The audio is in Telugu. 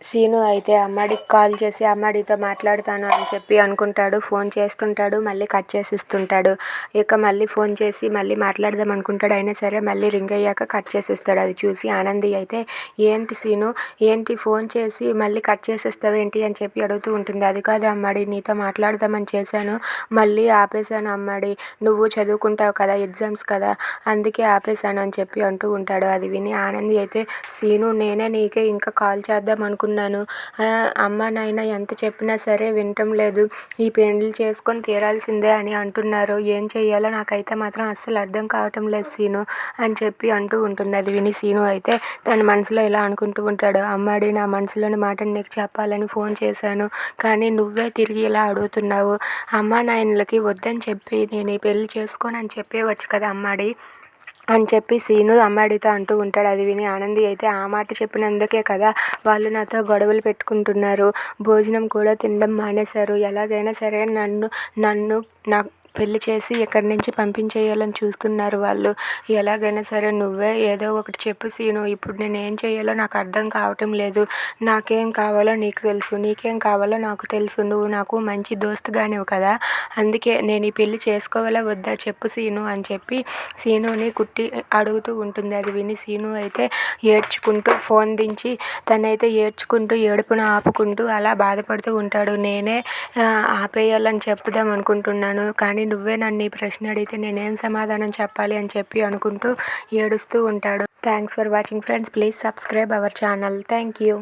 సీను అయితే అమ్మాడికి కాల్ చేసి అమ్మాడితో మాట్లాడతాను అని చెప్పి అనుకుంటాడు. ఫోన్ చేస్తుంటాడు మళ్ళీ కట్ చేసిస్తుంటాడు. ఇక మళ్ళీ ఫోన్ చేసి మళ్ళీ మాట్లాడదాం అనుకుంటాడు. అయినా సరే మళ్ళీ రింగ్ అయ్యాక కట్ చేసిస్తాడు. అది చూసి ఆనంది అయితే ఏంటి సీను? ఏంటి ఫోన్ చేసి మళ్ళీ కట్ చేసేస్తావు ఏంటి? అని చెప్పి అడుగుతూ ఉంటుంది. అది కాదు అమ్మాడి నీతో మాట్లాడదామని చేశాను. మళ్ళీ ఆపేశాను అమ్మాడి. నువ్వు చదువుకుంటావు కదా ఎగ్జామ్స్ కదా అందుకే ఆపేశాను అని చెప్పి అంటూ ఉంటాడు. అది విని ఆనంది అయితే సీను నేనే నీకే ఇంకా కాల్ చేద్దాం అనుకున్నాను. అమ్మ నాయన ఎంత చెప్పినా సరే వినటం లేదు. ఈ పెళ్ళి చేసుకొని తీరాల్సిందే అని అంటున్నారు. ఏం చెయ్యాలో నాకైతే మాత్రం అస్సలు అర్థం కావటం లేదు సీను అని చెప్పి అంటూ ఉంటుంది. అది విని సీను అయితే తన మనసులో ఇలా అనుకుంటూ ఉంటాడు. అమ్మాడి నా మనసులోని మాటను నీకు చెప్పాలని ఫోన్ చేశాను కానీ నువ్వే తిరిగి ఇలా అడుగుతున్నావు. అమ్మా నాయనలకి వద్దని చెప్పి నేను ఈ పెళ్ళి చేసుకోను అని చెప్పేవచ్చు కదా అమ్మాడి? అని చెప్పి సీను అమ్మాడితో అంటూ ఉంటాడు. అది విని ఆనంది అయితే ఆ మాట చెప్పినందుకే కదా వాళ్ళు నాతో గొడవలు పెట్టుకుంటున్నారు. భోజనం కూడా తినడం మానేశారు. ఎలాగైనా సరే నన్ను నన్ను నా పెళ్ళి చేసి ఇక్కడి నుంచి పంపించేయాలని చూస్తున్నారు వాళ్ళు. ఎలాగైనా సరే నువ్వే ఏదో ఒకటి చెప్పు సీను. ఇప్పుడు నేను ఏం చేయాలో నాకు అర్థం కావటం లేదు. నాకేం కావాలో నీకు తెలుసు. నీకేం కావాలో నాకు తెలుసు. నువ్వు నాకు మంచి దోస్తుగానివు కదా. అందుకే నేను ఈ పెళ్ళి చేసుకోవాలా వద్దా చెప్పు సీను అని చెప్పి సీనుని కుట్టి అడుగుతూ ఉంటుంది. అది విని సీను అయితే ఏడ్చుకుంటూ ఫోన్ దించి తనైతే ఏడ్చుకుంటూ ఏడుపును ఆపుకుంటూ అలా బాధపడుతూ ఉంటాడు. నేనే ఆపేయాలని చెప్పుదాం అనుకుంటున్నాను. కానీ నువ్వే నన్ను ఈ ప్రశ్న అడిగితే నేనేం సమాధానం చెప్పాలి అని చెప్పి అనుకుంటూ ఏడుస్తూ ఉంటాడు. Thanks for watching friends please subscribe our channel thank you